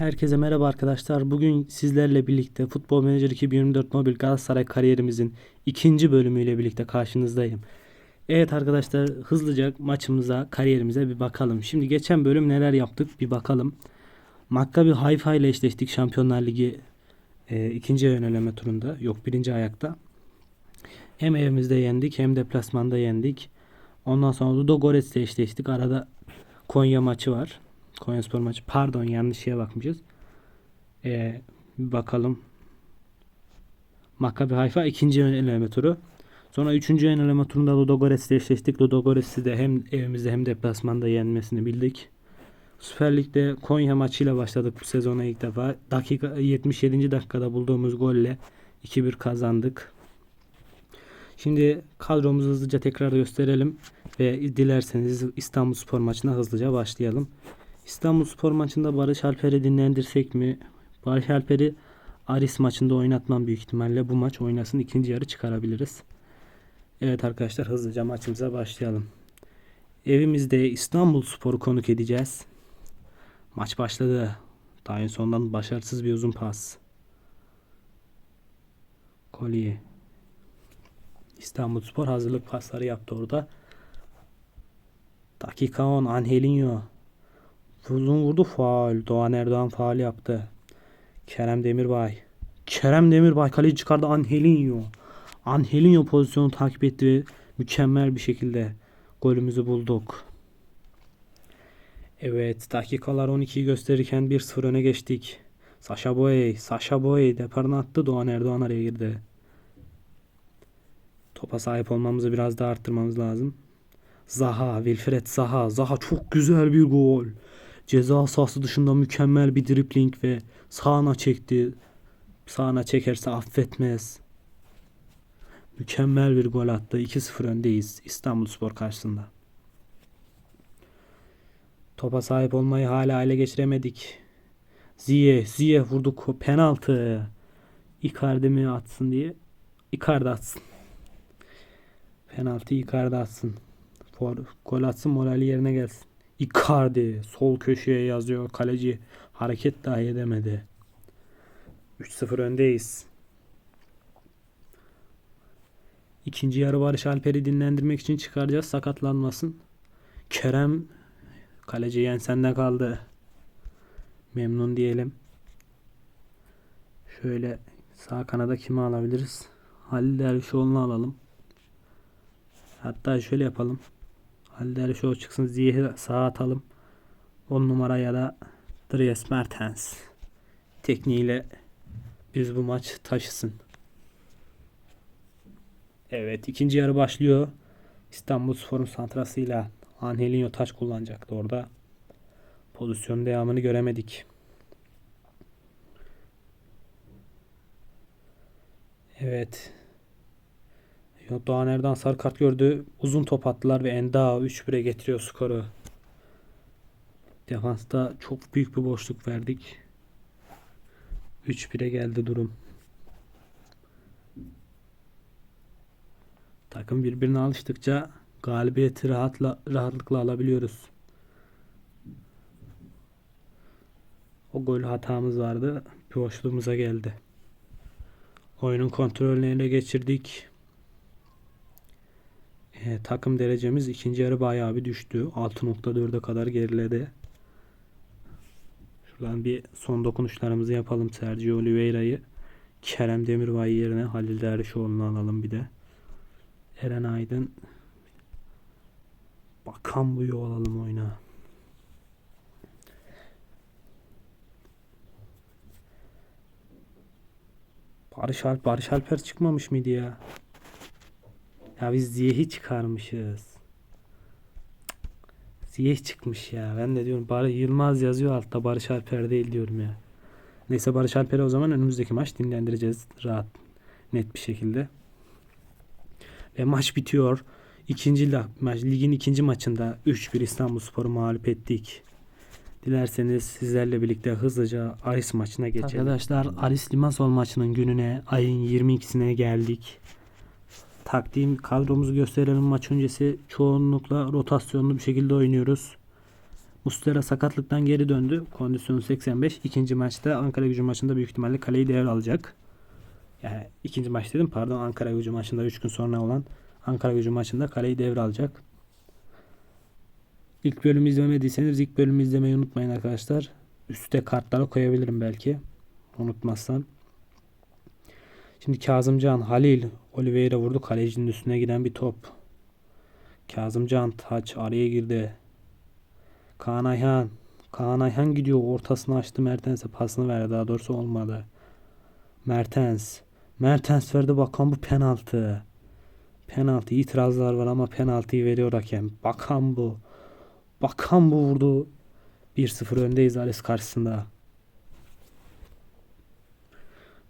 Herkese merhaba arkadaşlar. Bugün sizlerle birlikte Futbol Manager 2024 Mobil Galatasaray kariyerimizin ikinci bölümüyle birlikte karşınızdayım. Evet arkadaşlar hızlıca maçımıza, kariyerimize bir bakalım. Şimdi geçen bölüm neler yaptık bir bakalım. Maccabi Haifa ile eşleştik Şampiyonlar Ligi e, ikinci yöneleme turunda. Yok birinci ayakta. Hem evimizde yendik hem deplasmanda yendik. Ondan sonra Ludogorets ile eşleştik. Arada Konya maçı var. Konyaspor maçı. Pardon yanlış şeye bakmışız. Ee, bakalım. Maccabi Haifa ikinci eleme turu. Sonra üçüncü eleme turunda Ludogorets'le eşleştik. Ludogorets'i de hem evimizde hem deplasmanda yenmesini bildik. Süper Lig'de Konya maçıyla başladık bu sezona ilk defa. Dakika 77. dakikada bulduğumuz golle 2-1 kazandık. Şimdi kadromuzu hızlıca tekrar gösterelim ve dilerseniz İstanbul Spor maçına hızlıca başlayalım. İstanbul Spor maçında Barış Alper'i dinlendirsek mi? Barış Alper'i Aris maçında oynatmam büyük ihtimalle. Bu maç oynasın ikinci yarı çıkarabiliriz. Evet arkadaşlar hızlıca maçımıza başlayalım. Evimizde İstanbul Spor'u konuk edeceğiz. Maç başladı. Daha sondan başarısız bir uzun pas. Kolye. İstanbul Spor hazırlık pasları yaptı orada. Dakika 10 Angelinho. Uzun vurdu faul. Doğan Erdoğan faul yaptı. Kerem Demirbay. Kerem Demirbay kaleyi çıkardı Angelinho. Angelinho pozisyonu takip etti ve mükemmel bir şekilde golümüzü bulduk. Evet dakikalar 12'yi gösterirken 1-0 öne geçtik. Sasha Boy, Sasha Boy deparını attı. Doğan Erdoğan araya girdi. Topa sahip olmamızı biraz daha arttırmamız lazım. Zaha, Wilfred Zaha. Zaha çok güzel bir gol. Ceza sahası dışında mükemmel bir dribling ve sağına çekti. Sağına çekerse affetmez. Mükemmel bir gol attı. 2-0 öndeyiz İstanbul Spor karşısında. Topa sahip olmayı hala ele geçiremedik. Ziye, Ziye vurduk penaltı. Icardi mi atsın diye. Icardi atsın. Penaltı Icardi atsın. For, gol atsın morali yerine gelsin. Icardi sol köşeye yazıyor kaleci. Hareket dahi edemedi. 3-0 öndeyiz. İkinci yarı Barış Alper'i dinlendirmek için çıkaracağız sakatlanmasın. Kerem kaleci Yensen'de kaldı. Memnun diyelim. Şöyle sağ kanada kimi alabiliriz? Halil Dervişoğlu'nu alalım. Hatta şöyle yapalım. Halil Dervişoğlu çıksın Ziyeh'i sağa atalım. 10 numara ya da Dries Mertens tekniğiyle biz bu maç taşısın. Evet ikinci yarı başlıyor. İstanbul Spor'un santrasıyla Angelinho taç kullanacaktı orada. Pozisyon devamını göremedik. Evet. Doğan Erdoğan sarı kart gördü. Uzun top attılar ve Enda 3-1'e getiriyor skoru. Defansta çok büyük bir boşluk verdik. 3-1'e geldi durum. Takım birbirine alıştıkça galibiyeti rahatla, rahatlıkla alabiliyoruz. O gol hatamız vardı. Bir boşluğumuza geldi. Oyunun kontrolünü ele geçirdik. E, takım derecemiz ikinci yarı bayağı bir düştü. 6.4'e kadar geriledi. Şuradan bir son dokunuşlarımızı yapalım. Sergio Oliveira'yı Kerem Demirbay yerine Halil Dervişoğlu'nu alalım bir de. Eren Aydın Bakan buyu alalım oyuna. Barış Alp Barış Alper çıkmamış mıydı ya? Ya biz Ziyeh'i çıkarmışız. Ziyeh çıkmış ya. Ben de diyorum Barış Yılmaz yazıyor altta Barış Alper değil diyorum ya. Neyse Barış Alper'i o zaman önümüzdeki maç dinlendireceğiz rahat net bir şekilde. Ve maç bitiyor. İkinci maç, ligin ikinci maçında 3-1 İstanbul Spor'u mağlup ettik. Dilerseniz sizlerle birlikte hızlıca Aris maçına geçelim. Arkadaşlar Aris Limassol maçının gününe ayın 22'sine geldik. Taktiğim kadromuzu gösterelim maç öncesi çoğunlukla rotasyonlu bir şekilde oynuyoruz. Mustera sakatlıktan geri döndü. Kondisyonu 85. İkinci maçta Ankara gücü maçında büyük ihtimalle kaleyi devralacak. Yani ikinci maç dedim pardon Ankara gücü maçında 3 gün sonra olan Ankara gücü maçında kaleyi devralacak. İlk bölümü izlemediyseniz ilk bölümü izlemeyi unutmayın arkadaşlar. Üste kartlara koyabilirim belki. Unutmazsam. Şimdi Kazımcan, Halil, Oliveira vurdu. Kalecinin üstüne giden bir top. Kazımcan taç araya girdi. Kaan Ayhan. Kaan Ayhan gidiyor. Ortasını açtı Mertens'e pasını verdi. Daha doğrusu olmadı. Mertens. Mertens verdi bakan bu penaltı. Penaltı itirazlar var ama penaltıyı veriyor hakem. Bakan bu. Bakan bu vurdu. 1-0 öndeyiz Ares karşısında.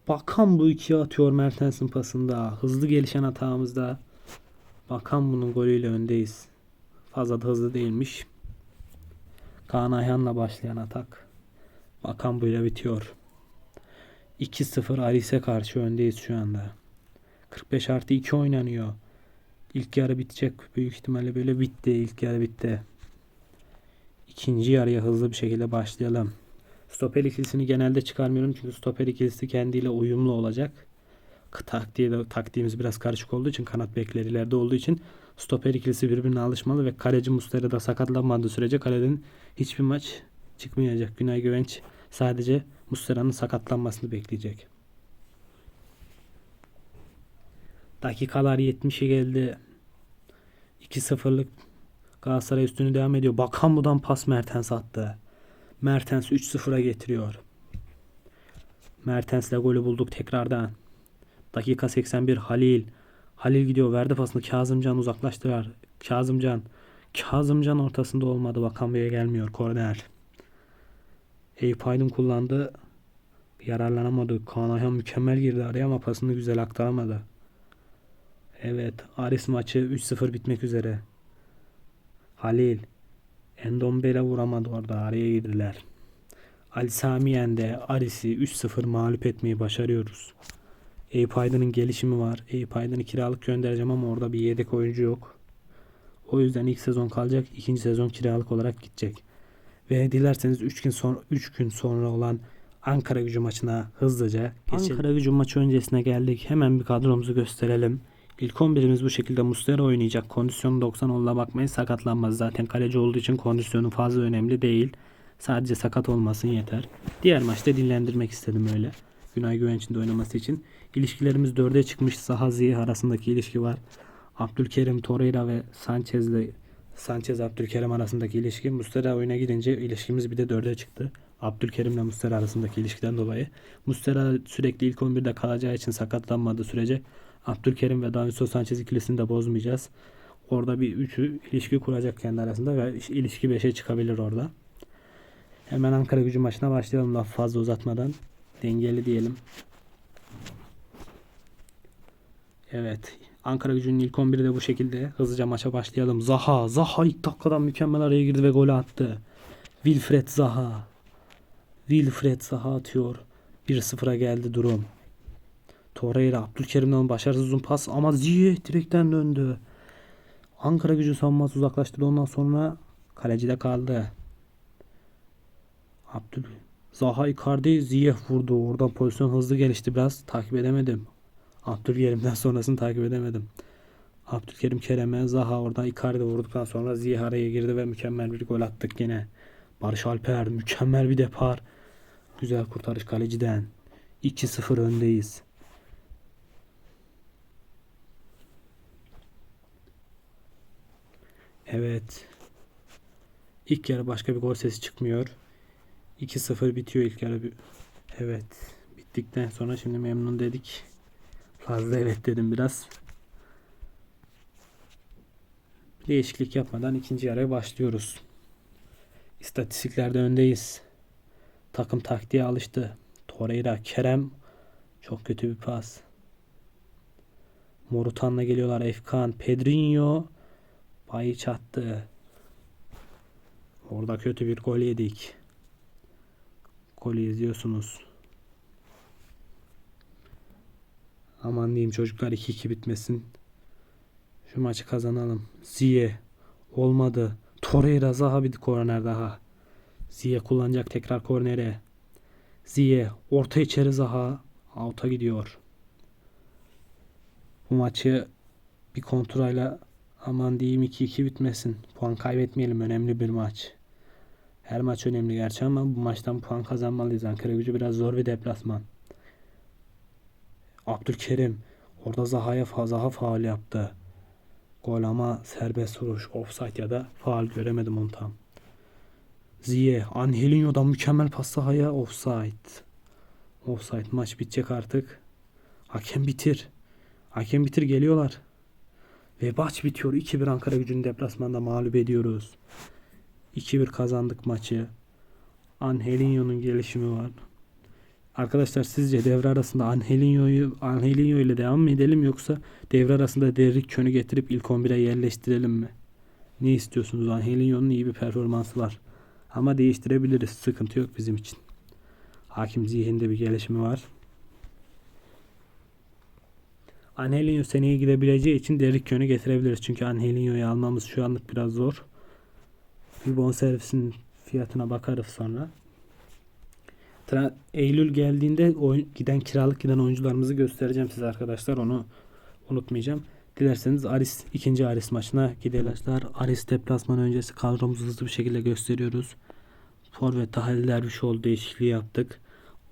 Bakan bu ikiye atıyor Mertens'in pasında. Hızlı gelişen hatamızda. Bakan bunun golüyle öndeyiz. Fazla da hızlı değilmiş. Kaan Ayhan'la başlayan atak. Bakan buyla bitiyor. 2-0 Aris'e karşı öndeyiz şu anda. 45 artı 2 oynanıyor. İlk yarı bitecek. Büyük ihtimalle böyle bitti. İlk yarı bitti. İkinci yarıya hızlı bir şekilde başlayalım. Stoper ikilisini genelde çıkarmıyorum çünkü stoper ikilisi kendiyle uyumlu olacak. Taktiği de, taktiğimiz biraz karışık olduğu için kanat bekleri ileride olduğu için stoper ikilisi birbirine alışmalı ve kaleci Muslera da sakatlanmadığı sürece kaleden hiçbir maç çıkmayacak. Günay Güvenç sadece Muslera'nın sakatlanmasını bekleyecek. Dakikalar 70'e geldi. 2-0'lık Galatasaray üstünü devam ediyor. Bakan buradan pas Mertens attı. Mertens 3-0'a getiriyor. Mertens'le golü bulduk tekrardan. Dakika 81 Halil. Halil gidiyor verdi pasını Kazımcan uzaklaştırar. Kazımcan. Kazımcan ortasında olmadı. Bakan Bey'e gelmiyor. Korner. Eyüp Aydın kullandı. Yararlanamadı. Kaan Ayhan mükemmel girdi araya ama pasını güzel aktaramadı. Evet. Aris maçı 3-0 bitmek üzere. Halil. Endombele vuramadı orada. Araya girdiler. Ali Sami Yen'de Aris'i 3-0 mağlup etmeyi başarıyoruz. Eyüp Aydın'ın gelişimi var. Eyüp Aydın'ı kiralık göndereceğim ama orada bir yedek oyuncu yok. O yüzden ilk sezon kalacak. ikinci sezon kiralık olarak gidecek. Ve dilerseniz 3 gün sonra 3 gün sonra olan Ankara Gücü maçına hızlıca geçelim. Ankara Gücü maçı öncesine geldik. Hemen bir kadromuzu gösterelim. İlk 11'imiz bu şekilde Muslera oynayacak. Kondisyonu 90 oluna bakmayın sakatlanmaz. Zaten kaleci olduğu için kondisyonu fazla önemli değil. Sadece sakat olmasın yeter. Diğer maçta dinlendirmek istedim öyle. Günay Güvenç'in de oynaması için. İlişkilerimiz 4'e çıkmış. Saha Ziyeh arasındaki ilişki var. Abdülkerim Torreira ve Sanchez'le Sanchez Abdülkerim arasındaki ilişki Mustera oyuna gidince ilişkimiz bir de 4'e çıktı. Abdülkerim ile Mustera arasındaki ilişkiden dolayı. Mustera sürekli ilk 11'de kalacağı için sakatlanmadığı sürece Abdülkerim ve Davinson Sanchez ikilisini de bozmayacağız. Orada bir üçü ilişki kuracak kendi arasında ve ilişki 5'e çıkabilir orada. Hemen Ankara gücü maçına başlayalım laf fazla uzatmadan. Dengeli diyelim. Evet. Ankara gücünün ilk 11'i de bu şekilde. Hızlıca maça başlayalım. Zaha. Zaha ilk dakikadan mükemmel araya girdi ve golü attı. Wilfred Zaha. Wilfred Zaha atıyor. 1-0'a geldi durum. Torreira Abdülkerim'den başarısız uzun pas ama Ziyeh direkten döndü. Ankara gücü savunması uzaklaştırdı ondan sonra kalecide kaldı. Abdül Zaha Icardi Ziyeh vurdu. Oradan pozisyon hızlı gelişti biraz. Takip edemedim. Abdülkerim'den sonrasını takip edemedim. Abdülkerim Kerem'e Zaha orada Icardi vurduktan sonra Ziyeh araya girdi ve mükemmel bir gol attık yine. Barış Alper mükemmel bir depar. Güzel kurtarış kaleciden. 2-0 öndeyiz. Evet. İlk yarı başka bir gol sesi çıkmıyor. 2-0 bitiyor ilk yarı. Evet. Bittikten sonra şimdi memnun dedik. Fazla evet dedim biraz. Değişiklik yapmadan ikinci yarıya başlıyoruz. İstatistiklerde öndeyiz. Takım taktiğe alıştı. Torreira, Kerem çok kötü bir pas. Morutan'la geliyorlar. Efkan, Pedrinho payı çattı. Orada kötü bir gol yedik. Golü izliyorsunuz. Aman diyeyim çocuklar 2-2 bitmesin. Şu maçı kazanalım. Ziye olmadı. Torreira Zaha bir korner daha. Ziye kullanacak tekrar kornere. Ziye orta içeri Zaha. Out'a gidiyor. Bu maçı bir kontrayla aman diyeyim 2-2 bitmesin. Puan kaybetmeyelim. Önemli bir maç. Her maç önemli gerçi ama bu maçtan puan kazanmalıyız. Ankara gücü biraz zor bir deplasman. Abdülkerim orada Zaha'ya Zaha faul yaptı. Gol ama serbest vuruş. Offside ya da faul göremedim onu tam. Ziye Angelinho'dan mükemmel pas sahaya offside. Offside maç bitecek artık. Hakem bitir. Hakem bitir geliyorlar. Ve maç bitiyor. 2-1 Ankara gücünü deplasmanda mağlup ediyoruz. 2-1 kazandık maçı. Angelinho'nun gelişimi var. Arkadaşlar sizce devre arasında Angelinho'yu Angelinho ile devam mı edelim yoksa devre arasında Derrick Kön'ü getirip ilk 11'e yerleştirelim mi? Ne istiyorsunuz? Angelinho'nun iyi bir performansı var. Ama değiştirebiliriz. Sıkıntı yok bizim için. Hakim Ziyeh'in bir gelişimi var. Angelinho seneye gidebileceği için Derrick Kön'ü getirebiliriz. Çünkü Angelinho'yu almamız şu anlık biraz zor. Bir bonservisin fiyatına bakarız sonra. Tra- Eylül geldiğinde oyun, giden kiralık giden oyuncularımızı göstereceğim size arkadaşlar. Onu unutmayacağım. Dilerseniz Aris ikinci Aris maçına gidelim. Arkadaşlar Aris deplasman öncesi kadromuzu hızlı bir şekilde gösteriyoruz. Forvet Halil Dervişoğlu değişikliği yaptık.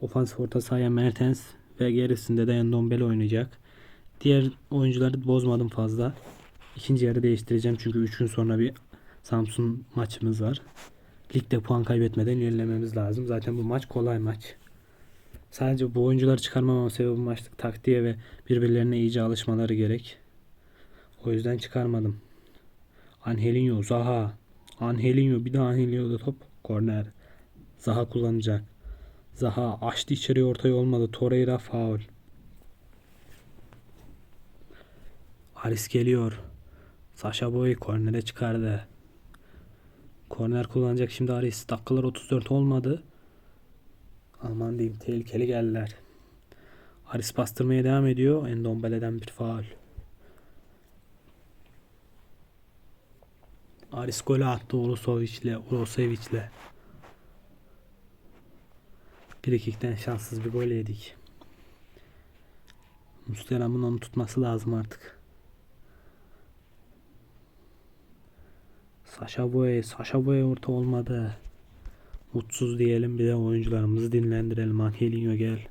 Ofansif orta sahaya Mertens ve gerisinde de Endombele oynayacak. Diğer oyuncuları bozmadım fazla. İkinci yarı değiştireceğim çünkü 3 gün sonra bir Samsun maçımız var. Ligde puan kaybetmeden ilerlememiz lazım. Zaten bu maç kolay maç. Sadece bu oyuncuları çıkarmamam sebebi maçlık taktiğe ve birbirlerine iyice alışmaları gerek. O yüzden çıkarmadım. Angelinho, Zaha. Angelinho bir daha Angelinho'da top. Korner. Zaha kullanacak. Zaha açtı içeri ortaya olmadı. Torreira faul. Aris geliyor. Sasha Boy kornere çıkardı. Korner kullanacak şimdi Aris. Dakikalar 34 olmadı. Aman diyeyim tehlikeli geldiler. Aris bastırmaya devam ediyor. Endombele'den bir faul. Aris golü attı Ulosovic'le, Ulosevic'le. Frikikten şanssız bir gol yedik. Muslera'nın onu tutması lazım artık. Sasha Boy, Sasha Boy orta olmadı. Mutsuz diyelim bir de oyuncularımızı dinlendirelim. Angelinho gel.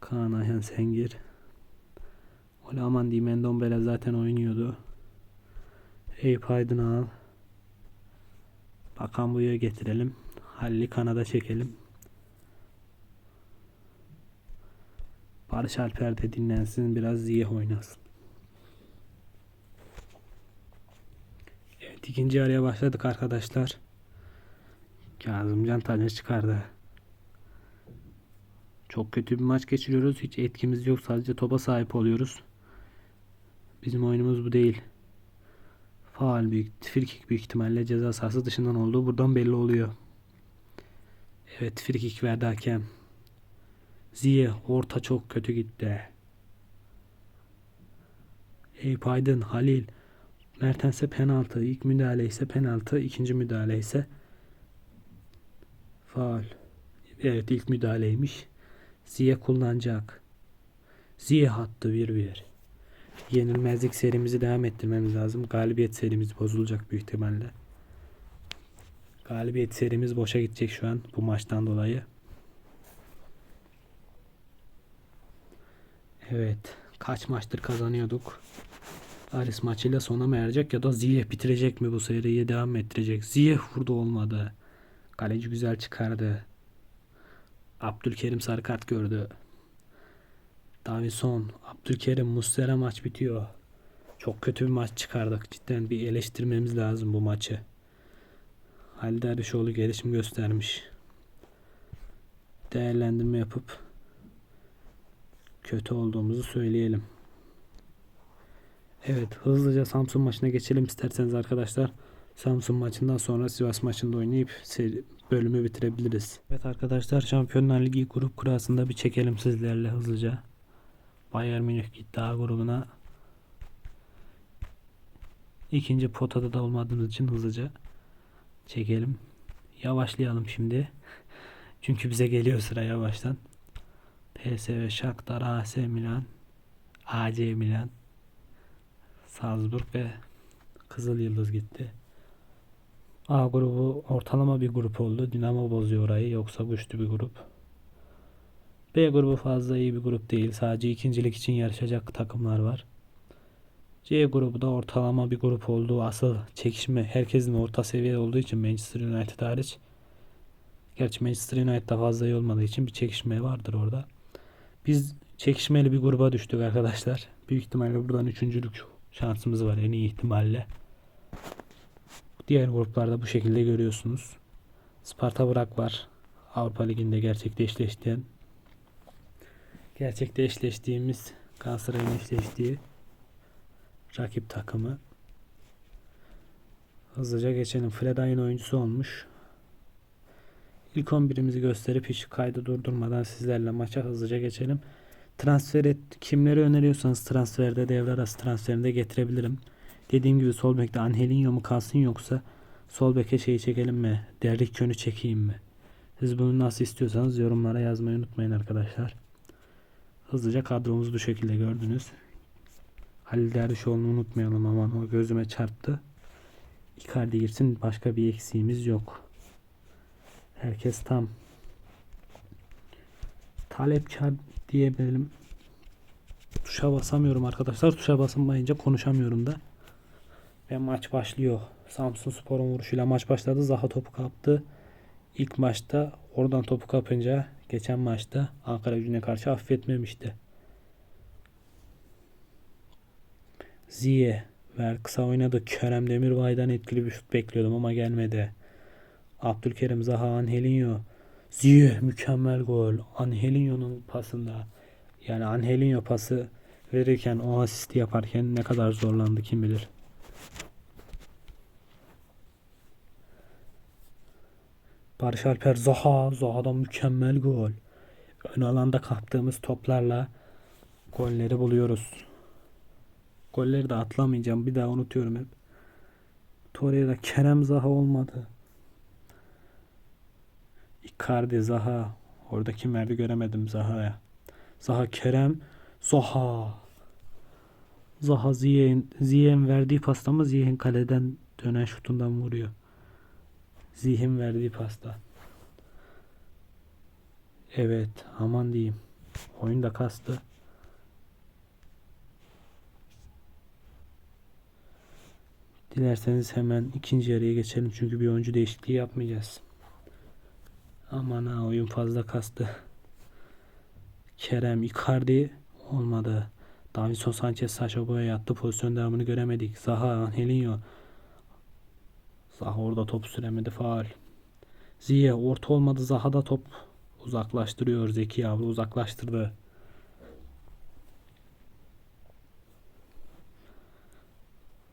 Kaan Ayhan sen gir. Öyle aman diyeyim zaten oynuyordu. Eyüp Aydın'ı al. Bakan buya getirelim. Halil'i kanada çekelim. Barış Alper de dinlensin. Biraz Ziyeh oynasın. Evet ikinci yarıya başladık arkadaşlar. Kazımcan taca çıkardı. Çok kötü bir maç geçiriyoruz. Hiç etkimiz yok. Sadece topa sahip oluyoruz. Bizim oyunumuz bu değil. Faal büyük, frikik büyük ihtimalle ceza sahası dışından olduğu buradan belli oluyor. Evet frikik verdi hakem. Ziye orta çok kötü gitti. Eyüp Aydın, Halil. Mertens'e penaltı. İlk müdahale ise penaltı. ikinci müdahale ise faal. Evet ilk müdahaleymiş. Ziye kullanacak. Ziye hattı 1-1. Yenilmezlik serimizi devam ettirmemiz lazım. Galibiyet serimiz bozulacak büyük ihtimalle. Galibiyet serimiz boşa gidecek şu an bu maçtan dolayı. Evet. Kaç maçtır kazanıyorduk. Aris maçıyla sona mı erecek ya da Ziyeh bitirecek mi bu seriyi devam ettirecek. Ziyeh vurdu olmadı. Kaleci güzel çıkardı. Abdülkerim sarı kart gördü. Davison, Abdülkerim, Muslera maç bitiyor. Çok kötü bir maç çıkardık. Cidden bir eleştirmemiz lazım bu maçı. Halil Dervişoğlu gelişim göstermiş. Değerlendirme yapıp kötü olduğumuzu söyleyelim. Evet hızlıca Samsun maçına geçelim isterseniz arkadaşlar. Samsun maçından sonra Sivas maçında oynayıp seri, bölümü bitirebiliriz. Evet arkadaşlar Şampiyonlar Ligi grup kurasında bir çekelim sizlerle hızlıca. Bayern Münih gitti A grubuna. İkinci potada da olmadığımız için hızlıca çekelim. Yavaşlayalım şimdi. Çünkü bize geliyor sıra yavaştan. PSV, Shakhtar, AC Milan, AC Milan, Salzburg ve Kızıl Yıldız gitti. A grubu ortalama bir grup oldu. Dinamo bozuyor orayı. Yoksa güçlü bir grup. B grubu fazla iyi bir grup değil. Sadece ikincilik için yarışacak takımlar var. C grubu da ortalama bir grup olduğu asıl çekişme herkesin orta seviye olduğu için Manchester United hariç. Gerçi Manchester United'da fazla iyi olmadığı için bir çekişme vardır orada. Biz çekişmeli bir gruba düştük arkadaşlar. Büyük ihtimalle buradan üçüncülük şansımız var en iyi ihtimalle. Diğer gruplarda bu şekilde görüyorsunuz. Sparta Bırak var. Avrupa Ligi'nde gerçekte eşleştiğin gerçekte eşleştiğimiz Galatasaray'ın eşleştiği rakip takımı. Hızlıca geçelim. Freday'ın oyuncusu olmuş. İlk 11'imizi gösterip hiç kaydı durdurmadan sizlerle maça hızlıca geçelim. Transfer et, kimleri öneriyorsanız transferde devre arası transferinde getirebilirim. Dediğim gibi sol bekte Angelinho mu kalsın yoksa sol beke şeyi çekelim mi? Derlik Kön'ü çekeyim mi? Siz bunu nasıl istiyorsanız yorumlara yazmayı unutmayın arkadaşlar. Hızlıca kadromuzu bu şekilde gördünüz. Halil Dervişoğlu'nu unutmayalım aman o gözüme çarptı. Icardi girsin başka bir eksiğimiz yok. Herkes tam. Talepkar diyebilirim. Tuşa basamıyorum arkadaşlar. Tuşa basılmayınca konuşamıyorum da. Ve maç başlıyor. Samsun Spor'un vuruşuyla maç başladı. Zaha topu kaptı. İlk maçta oradan topu kapınca geçen maçta Ankara gücüne karşı affetmemişti. Ziye ver kısa oynadı. Kerem Demirbay'dan etkili bir şut bekliyordum ama gelmedi. Abdülkerim Zaha Angelinho. Ziye mükemmel gol. Angelinho'nun pasında. Yani Angelinho pası verirken o asisti yaparken ne kadar zorlandı kim bilir. Barış Alper Zaha. Zaha'dan mükemmel gol. Ön alanda kaptığımız toplarla golleri buluyoruz. Golleri de atlamayacağım. Bir daha unutuyorum hep. Torreira Kerem Zaha olmadı. Icardi Zaha. Orada kim verdi göremedim Zaha'ya. Zaha Kerem Zaha. Zaha Ziye'nin Ziye'nin verdiği pasta mı Ziye'nin kaleden dönen şutundan vuruyor. Zihin verdiği pasta. Evet aman diyeyim. Oyun da kastı. Dilerseniz hemen ikinci yarıya geçelim çünkü bir oyuncu değişikliği yapmayacağız. Aman ha oyun fazla kastı. Kerem Icardi olmadı. Davinson Sanchez Sacha Boya yattı. Pozisyon devamını göremedik. Zaha Angelinho. Zaha orada top süremedi. Faal. Ziye orta olmadı. Zaha da top uzaklaştırıyor. Zeki abi uzaklaştırdı.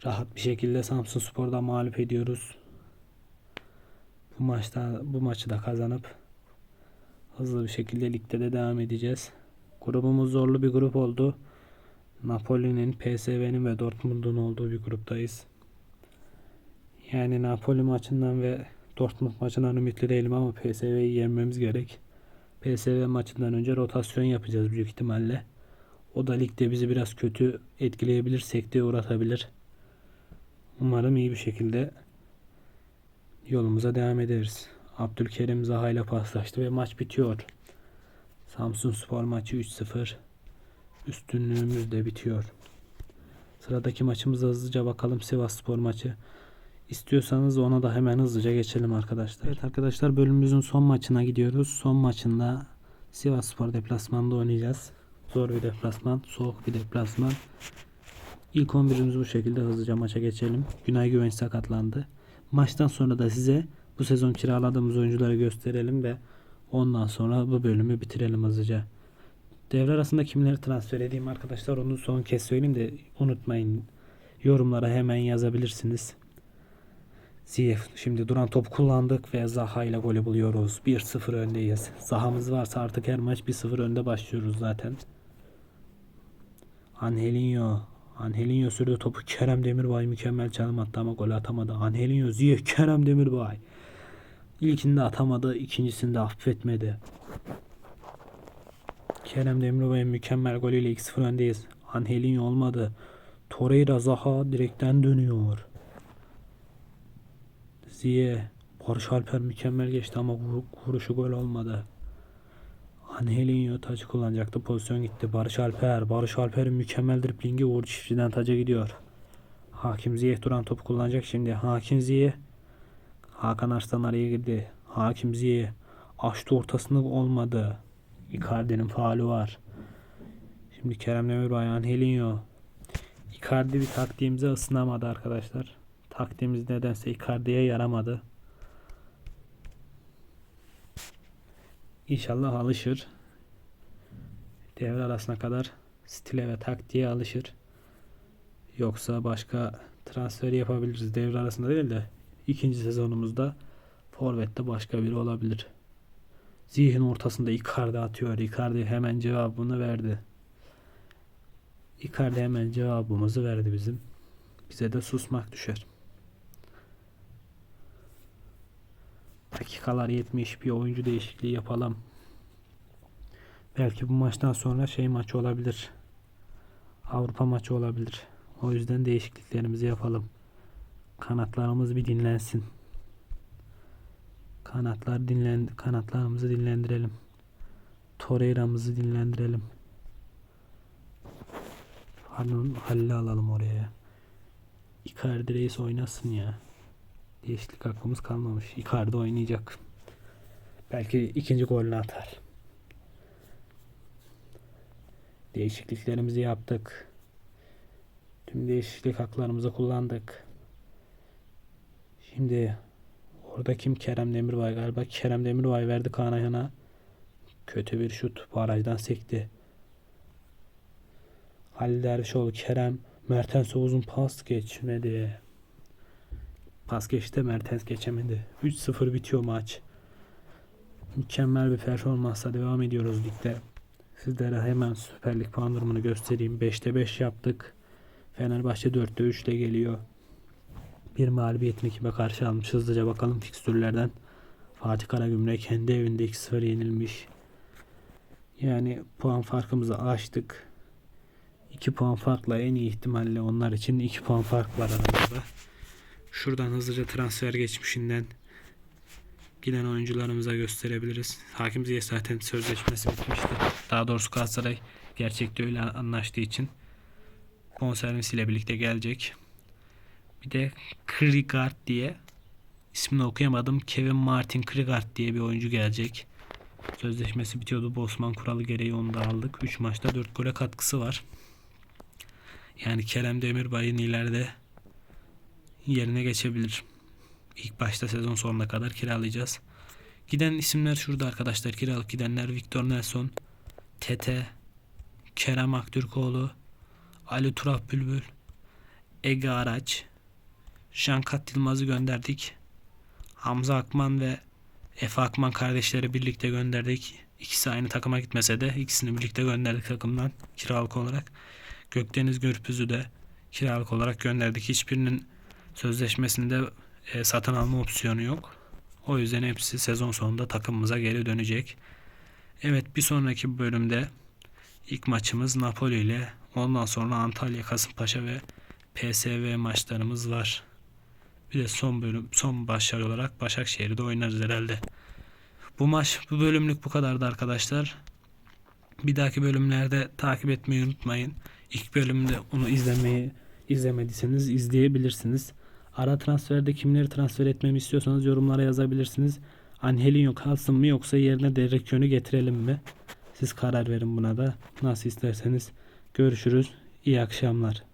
Rahat bir şekilde Samsun Spor'da mağlup ediyoruz. Bu maçta bu maçı da kazanıp hızlı bir şekilde ligde de devam edeceğiz. Grubumuz zorlu bir grup oldu. Napoli'nin, PSV'nin ve Dortmund'un olduğu bir gruptayız. Yani Napoli maçından ve Dortmund maçından ümitli değilim ama PSV'yi yenmemiz gerek. PSV maçından önce rotasyon yapacağız büyük ihtimalle. O da ligde bizi biraz kötü etkileyebilir, sekteye uğratabilir. Umarım iyi bir şekilde yolumuza devam ederiz. Abdülkerim Zaha ile paslaştı ve maç bitiyor. Samsun Spor maçı 3-0. Üstünlüğümüz de bitiyor. Sıradaki maçımıza hızlıca bakalım Sivas Spor maçı. İstiyorsanız ona da hemen hızlıca geçelim arkadaşlar. Evet arkadaşlar bölümümüzün son maçına gidiyoruz. Son maçında Sivas Spor deplasmanda oynayacağız. Zor bir deplasman, soğuk bir deplasman. İlk 11'imizi bu şekilde hızlıca maça geçelim. Günay Güvenç sakatlandı. Maçtan sonra da size bu sezon kiraladığımız oyuncuları gösterelim ve ondan sonra bu bölümü bitirelim hızlıca. Devre arasında kimleri transfer edeyim arkadaşlar onu son kez söyleyeyim de unutmayın. Yorumlara hemen yazabilirsiniz. Ziyef şimdi duran top kullandık ve Zaha ile golü buluyoruz. 1-0 öndeyiz. Zaha'mız varsa artık her maç 1-0 önde başlıyoruz zaten. Angelinho Angelinho sürdü topu Kerem Demirbay mükemmel çalım attı ama gol atamadı. Angelinho Ziyech Kerem Demirbay. İlkinde atamadı, ikincisinde affetmedi. Kerem Demirbay'ın mükemmel golüyle 2-0 öndeyiz. Angelinho olmadı. Torreira Zaha direkten dönüyor. Ziye. Barış Alper mükemmel geçti ama vur- vuruşu gol olmadı. Angelinho tacı kullanacaktı. Pozisyon gitti. Barış Alper. Barış Alper'in mükemmel driplingi vurdu çiftçiden taca gidiyor. Hakim Ziyeh duran topu kullanacak şimdi. Hakim Ziyeh. Hakan Arslan araya girdi. Hakim Ziyeh. Açtı ortasını olmadı. Icardi'nin faulü var. Şimdi Kerem Demirbay, Angelinho. Icardi bir taktiğimize ısınamadı arkadaşlar. Taktiğimiz nedense Icardi'ye yaramadı. İnşallah alışır. Devre arasına kadar stile ve taktiğe alışır. Yoksa başka transfer yapabiliriz. Devre arasında değil de ikinci sezonumuzda Forvet'te başka biri olabilir. Zihin ortasında Icardi atıyor. Icardi hemen cevabını verdi. Icardi hemen cevabımızı verdi bizim. Bize de susmak düşer. Dakikalar 70 bir oyuncu değişikliği yapalım. Belki bu maçtan sonra şey maçı olabilir. Avrupa maçı olabilir. O yüzden değişikliklerimizi yapalım. Kanatlarımız bir dinlensin. Kanatlar dinlen kanatlarımızı dinlendirelim. Torreira'mızı dinlendirelim. Pardon Halil'i alalım oraya. Icardi reis oynasın ya. Değişiklik hakkımız kalmamış. Icardi oynayacak. Belki ikinci golünü atar. Değişikliklerimizi yaptık. Tüm değişiklik haklarımızı kullandık. Şimdi orada kim? Kerem Demirbay galiba. Kerem Demirbay verdi Kaan Ayhan'a. Kötü bir şut. Barajdan sekti. Halil Dervişoğlu, Kerem, Mertens uzun pas geçmedi. Pas geçti Mertens geçemedi. 3-0 bitiyor maç. Mükemmel bir performansla devam ediyoruz ligde. Sizlere hemen Süper Lig puan durumunu göstereyim. 5'te 5 yaptık. Fenerbahçe 4'te 3 ile geliyor. Bir mağlubiyetin ekibe karşı almış. Hızlıca bakalım fikstürlerden. Fatih Karagümrük kendi evinde 2-0 yenilmiş. Yani puan farkımızı açtık. 2 puan farkla en iyi ihtimalle onlar için 2 puan fark var aramızda. Şuradan hızlıca transfer geçmişinden giden oyuncularımıza gösterebiliriz. Hakim Ziyech zaten sözleşmesi bitmişti. Daha doğrusu Galatasaray gerçekte öyle anlaştığı için bonservisiyle birlikte gelecek. Bir de Krigard diye ismini okuyamadım. Kevin Martin Krigard diye bir oyuncu gelecek. Sözleşmesi bitiyordu. Bosman kuralı gereği onu da aldık. 3 maçta 4 gole katkısı var. Yani Kerem Demirbay'ın ileride yerine geçebilir. İlk başta sezon sonuna kadar kiralayacağız. Giden isimler şurada arkadaşlar. Kiralık gidenler Victor Nelson, Tete, Kerem Aktürkoğlu, Ali Turap Bülbül, Ege Araç, Jankat Yılmaz'ı gönderdik. Hamza Akman ve Efe Akman kardeşleri birlikte gönderdik. İkisi aynı takıma gitmese de ikisini birlikte gönderdik takımdan kiralık olarak. Gökdeniz Gürpüz'ü de kiralık olarak gönderdik. Hiçbirinin sözleşmesinde e, satın alma opsiyonu yok. O yüzden hepsi sezon sonunda takımımıza geri dönecek. Evet bir sonraki bölümde ilk maçımız Napoli ile ondan sonra Antalya, Kasımpaşa ve PSV maçlarımız var. Bir de son bölüm son başarı olarak Başakşehir'de oynarız herhalde. Bu maç bu bölümlük bu kadardı arkadaşlar. Bir dahaki bölümlerde takip etmeyi unutmayın. İlk bölümde onu izlemeyi izlemediyseniz izleyebilirsiniz. Ara transferde kimleri transfer etmemi istiyorsanız yorumlara yazabilirsiniz. Angelinho kalsın mı yoksa yerine Derek Yön'ü getirelim mi? Siz karar verin buna da. Nasıl isterseniz. Görüşürüz. İyi akşamlar.